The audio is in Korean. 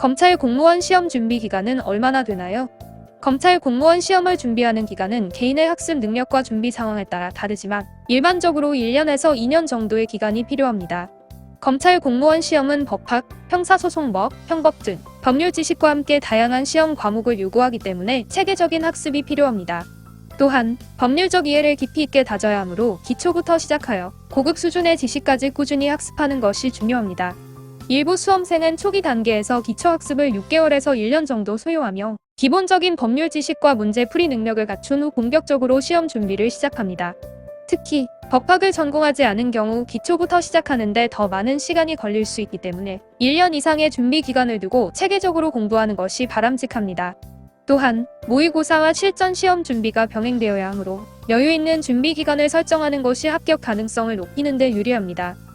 검찰 공무원 시험 준비 기간은 얼마나 되나요? 검찰 공무원 시험을 준비하는 기간은 개인의 학습 능력과 준비 상황에 따라 다르지만 일반적으로 1년에서 2년 정도의 기간이 필요합니다. 검찰 공무원 시험은 법학, 형사소송법, 형법 등 법률 지식과 함께 다양한 시험 과목을 요구하기 때문에 체계적인 학습이 필요합니다. 또한 법률적 이해를 깊이 있게 다져야 하므로 기초부터 시작하여 고급 수준의 지식까지 꾸준히 학습하는 것이 중요합니다. 일부 수험생은 초기 단계에서 기초 학습을 6개월에서 1년 정도 소요하며 기본적인 법률 지식과 문제 풀이 능력을 갖춘 후 본격적으로 시험 준비를 시작합니다. 특히 법학을 전공하지 않은 경우 기초부터 시작하는데 더 많은 시간이 걸릴 수 있기 때문에 1년 이상의 준비 기간을 두고 체계적으로 공부하는 것이 바람직합니다. 또한 모의고사와 실전 시험 준비가 병행되어야 하므로 여유 있는 준비 기간을 설정하는 것이 합격 가능성을 높이는 데 유리합니다.